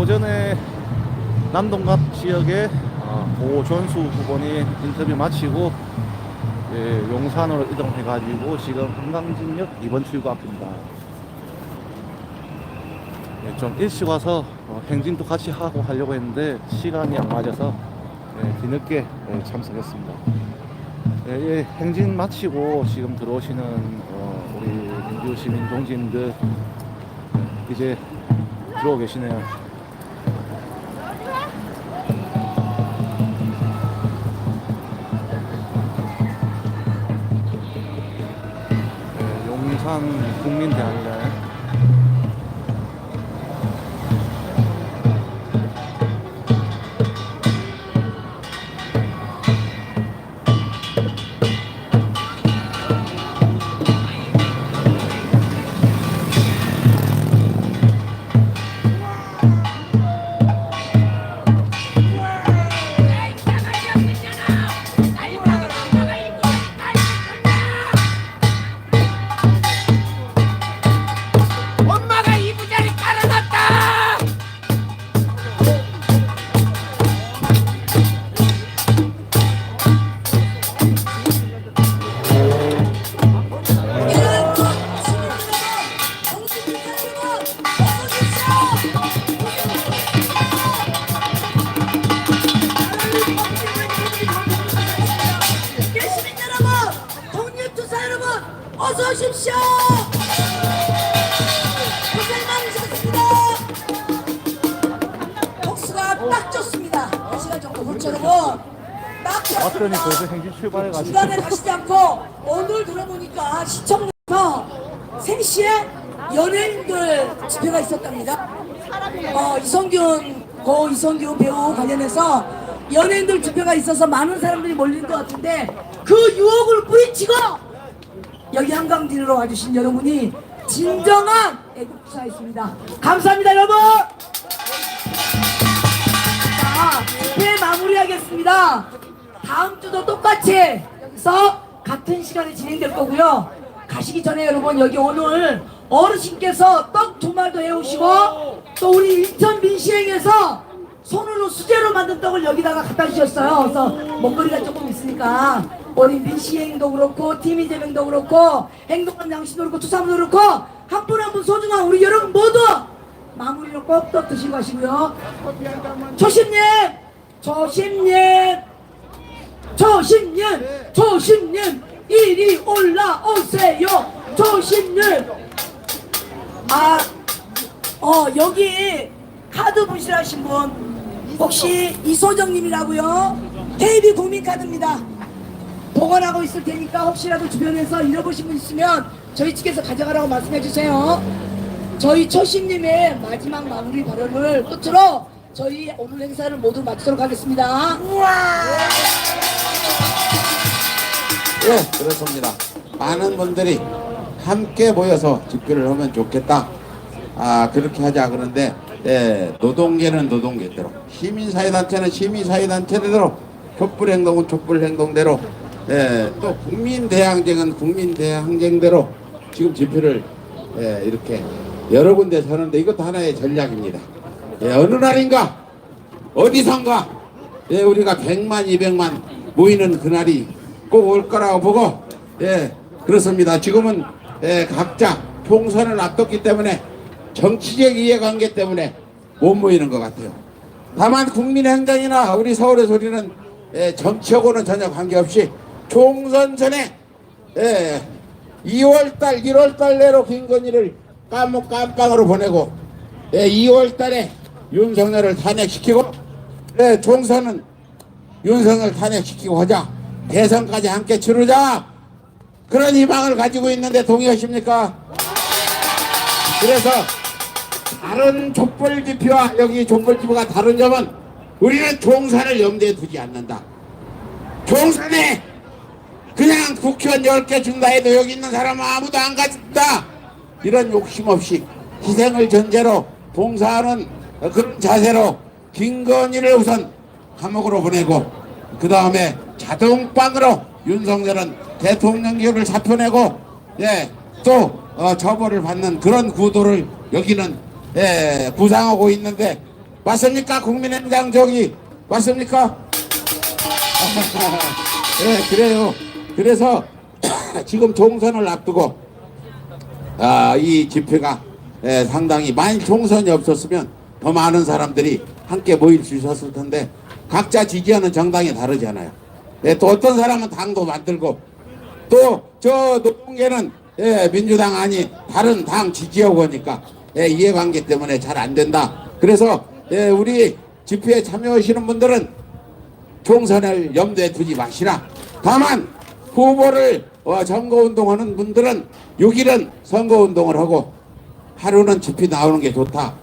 오전에 남동갑 지역의 어, 오전수 후보님 인터뷰 마치고 예, 용산으로 이동해가지고 지금 한강진역 2번 출구 앞입니다. 예, 좀 일찍 와서 어, 행진도 같이 하고 하려고 했는데 시간이 안 맞아서 예, 뒤늦게 예, 참석했습니다. 예, 예, 행진 마치고 지금 들어오시는 어, 우리 민주 시민 동지님들 예, 이제 들어오고 계시네요. 예, 용산 국민대학이 여러분. 딱 왔더니. 벌써 행진 출발해가지고 중간에 가시지 않고 오늘 들어보니까 시청에서 생시에 연예인들 집회가 있었답니다. 어, 이성균, 고 이성균 배우 관련해서 연예인들 집회가 있어서 많은 사람들이 몰린 것 같은데 그 유혹을 뿌리치고 여기 한강진으로 와주신 여러분이 진정한 애국투사였습니다. 감사합니다, 여러분! 자, 집회 마무리하겠습니다. 다음 주도 똑같이 여기서 같은 시간에 진행될 거고요. 가시기 전에 여러분 여기 오늘 어르신께서 떡두 마리도 해오시고 또 우리 인천 민시행에서 손으로 수제로 만든 떡을 여기다가 갖다 주셨어요. 그래서 먹거리가 조금 있으니까 우리 민시행도 그렇고 팀이재명도 그렇고 행동한 양심도 그렇고 투사도 그렇고 한 분 한 분 소중한 우리 여러분 모두 마무리로 꼭떡 드시고 가시고요. 조심님! 조심님! 조심님! 조심님! 이리 올라오세요! 조심님! 아, 어, 여기 카드 분실하신 분, 혹시 이소정님이라고요? KB 국민카드입니다. 보관하고 있을 테니까 혹시라도 주변에서 잃어보신 분 있으면 저희 측에서 가져가라고 말씀해 주세요. 저희 초심님의 마지막 마무리 발언을 끝으로 저희 오늘 행사를 모두 마치도록 하겠습니다. 예, 그렇습니다. 많은 분들이 함께 모여서 집회를 하면 좋겠다. 아, 그렇게 하자 그런데 예, 노동계는 노동계대로, 시민사회단체는 시민사회단체대로, 촛불행동은 촛불행동대로, 예, 또 국민대항쟁은 국민대항쟁대로 지금 집회를 예, 이렇게 여러 군데서 하는데 이것도 하나의 전략입니다. 예, 어느 날인가? 어디선가? 예, 우리가 100만 200만 모이는 그날이 꼭 올 거라고 보고 예 그렇습니다. 지금은 예, 각자 총선을 앞뒀기 때문에 정치적 이해관계 때문에 못 모이는 것 같아요. 다만 국민 행정이나 우리 서울의 소리는 예, 정치하고는 전혀 관계없이 총선 전에 예, 2월달 1월달 내로 김건희를 깜목 깜빵으로 보내고 예, 2월달에 윤석열을 탄핵시키고 예, 총선은 윤석열 탄핵시키고 하자. 대선까지 함께 치르자. 그런 희망을 가지고 있는데 동의하십니까? 그래서 다른 촛불 집회와 여기 촛불 집회가 다른 점은 우리는 총선을 염두에 두지 않는다. 총선에 그냥 국회의원 10개 준다 해도 여기 있는 사람은 아무도 안 가진다. 이런 욕심 없이 희생을 전제로 봉사하는 그런 자세로 김건희를 우선 감옥으로 보내고 그 다음에 자동방으로 윤석열은 대통령 기업을 사표내고 예또 어, 처벌을 받는 그런 구도를 여기는 예, 구상하고 있는데 맞습니까? 국민의당 저기 맞습니까? 네, 그래요. 그래서 지금 총선을 앞두고 아, 이 집회가 예, 상당히 만일 총선이 없었으면 더 많은 사람들이 함께 모일 수 있었을 텐데 각자 지지하는 정당이 다르잖아요. 예, 또 어떤 사람은 당도 만들고 또 저 노동계는 예, 민주당 아니 다른 당 지지하고 하니까 예, 이해관계 때문에 잘 안 된다. 그래서 예, 우리 집회에 참여하시는 분들은 총선을 염두에 두지 마시라. 다만 후보를 어, 선거운동하는 분들은 6일은 선거운동을 하고 하루는 집회 나오는 게 좋다.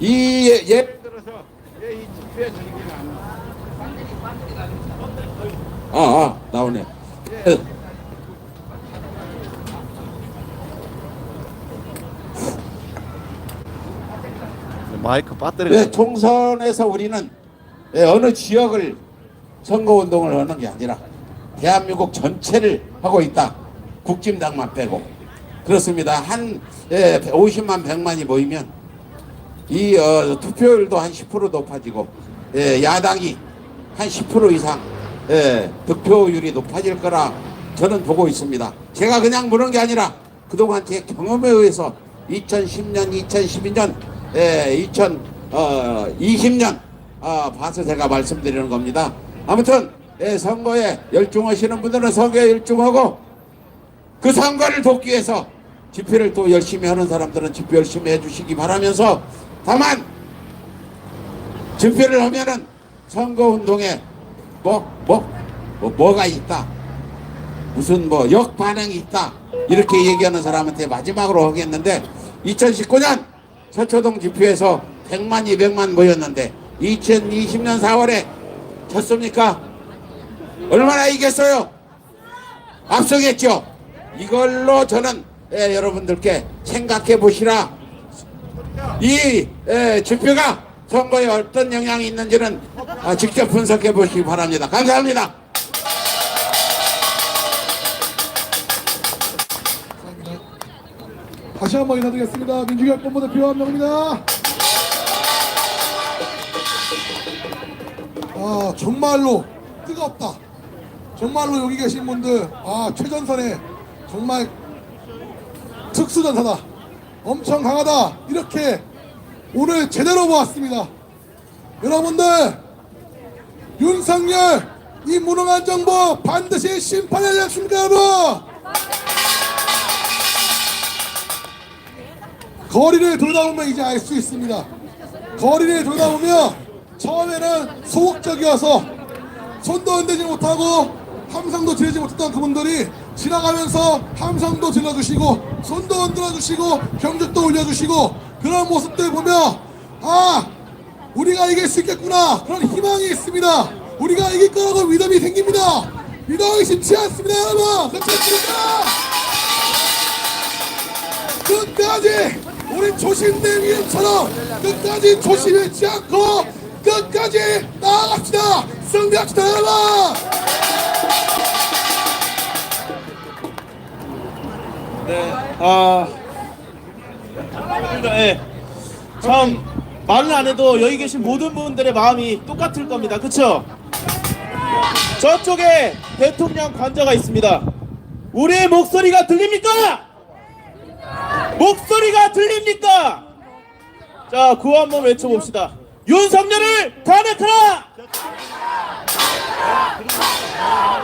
이 예- 예, 이 집회 즐기는 아, 아 나오네. 예. 마이크 배터리가 네, 총선에서 우리는 예, 어느 지역을 선거 운동을 하는 게 아니라 대한민국 전체를 하고 있다. 국진당만 빼고. 그렇습니다. 한 예, 50만 100만이 모이면 이 어, 투표율도 한 10% 높아지고 예, 야당이 한 10% 이상 예, 득표율이 높아질 거라 저는 보고 있습니다. 제가 그냥 보는 게 아니라 그동안 제 경험에 의해서 2010년, 2012년, 예, 2020년 어, 봐서 제가 말씀드리는 겁니다. 아무튼 예, 선거에 열중하시는 분들은 선거에 열중하고 그 선거를 돕기 위해서 집회를 또 열심히 하는 사람들은 집회 열심히 해주시기 바라면서 다만 집회를 하면은 선거운동에 뭐, 뭐, 뭐, 뭐가 있다. 무슨 뭐 역반응이 있다. 이렇게 얘기하는 사람한테 마지막으로 하겠는데 2019년 서초동 집회에서 100만, 200만 모였는데 2020년 4월에 졌습니까? 얼마나 이겼어요? 앞서겠죠? 이걸로 저는 예, 여러분들께 생각해 보시라. 이 예, 집회가 선거에 어떤 영향이 있는지는 아, 직접 분석해 보시기 바랍니다. 감사합니다. 다시 한 번 인사드리겠습니다. 민주결 본부대표 한명입니다. 아 정말로 뜨겁다. 정말로 여기 계신 분들 아 최전선에 정말 특수전사다. 엄청 강하다. 이렇게 오늘 제대로 보았습니다. 여러분들 윤석열 이 무능한 정부 반드시 심판해야 되겠습니까 여러분? 거리를 돌다 보면 이제 알 수 있습니다. 거리를 돌다 보면 처음에는 소극적이어서 손도 흔들지 못하고 함성도 지르지 못했던 그분들이 지나가면서 함성도 질러주시고 손도 흔들어주시고 경적도 올려주시고 그런 모습들 보면 아 우리가 이길 수 있겠구나 그런 희망이 있습니다. 우리가 이길 거라고 믿음이 생깁니다. 믿음이 쉽지 않습니다 여러분. 끝까지 우리 조심된 이름처럼 끝까지 조심했지 않고 끝까지 나아갑시다 승리합시다 여러분 아, 예. 참 말을 안 해도 여기 계신 모든 분들의 마음이 똑같을 겁니다. 그쵸? 저쪽에 대통령 관저가 있습니다. 우리의 목소리가 들립니까? 목소리가 들립니까? 자, 구호 한번 외쳐봅시다. 윤석열을 탄핵하라!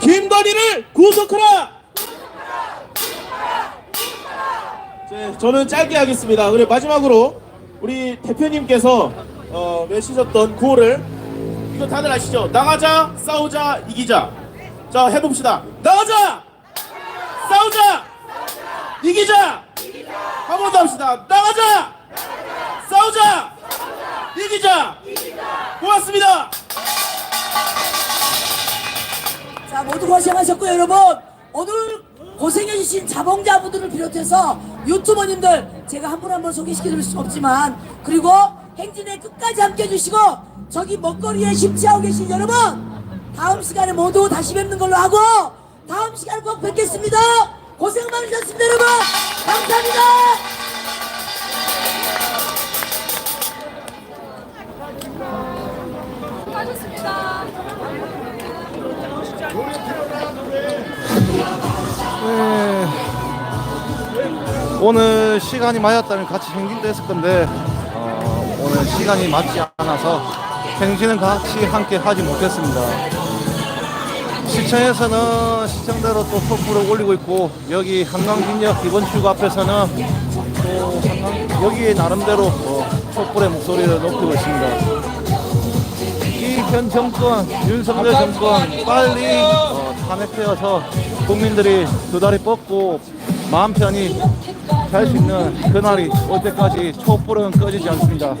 김건희를 구속하라! 네, 저는 짧게 하겠습니다. 그리고 마지막으로 우리 대표님께서 어, 외치셨던 구호를 이거 다들 아시죠? 나가자, 싸우자, 이기자. 자 해봅시다. 나가자, 싸우자, 이기자. 한 번 더 합시다. 나가자, 싸우자, 이기자. 고맙습니다. 자 모두 고생하셨고요 여러분 오늘 고생해주신 자봉자분들을 비롯해서 유튜버님들 제가 한 분 한 분 소개시켜드릴 수 없지만 그리고 행진에 끝까지 함께 해주시고 저기 먹거리에 심취하고 계신 여러분 다음 시간에 모두 다시 뵙는 걸로 하고 다음 시간에 꼭 뵙겠습니다. 고생 많으셨습니다 여러분 감사합니다. 하셨습니다. 노래 들어라. 오늘 시간이 맞았다면 같이 행진도 했을 건데 어, 오늘 시간이 맞지 않아서 행진은 같이 함께 하지 못했습니다. 시청에서는 시청대로 또 촛불을 올리고 있고 여기 한강빈역 기본출구 앞에서는 또 한강 여기 나름대로 어, 촛불의 목소리를 높이고 있습니다. 이현 정권 윤석열 정권 빨리 어, 탄핵되어서 국민들이 두 다리 뻗고 마음 편히 살수 있는 그날이 올 때까지 촛불은 꺼지지 않습니다.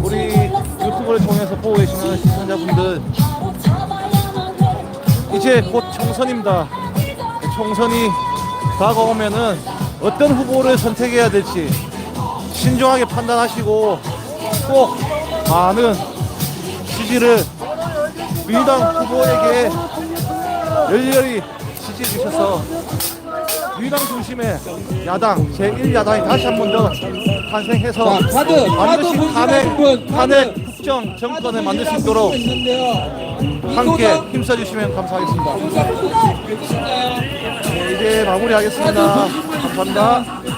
우리 유튜브를 통해서 보고 계시는 시청자분들 이제 곧 총선입니다. 총선이 다가오면은 어떤 후보를 선택해야 될지 신중하게 판단하시고 꼭 많은 지지를 민주당 후보에게 열렬히 지지해 주셔서 민주당 중심의 야당 제1야당이 다시 한 번 더 탄생해서 자, 카드, 카드 반드시 보시는 탄핵, 분, 탄핵 국정 정권을 만들 수 있도록. 함께 힘써주시면 감사하겠습니다. 네, 이제 마무리하겠습니다. 감사합니다.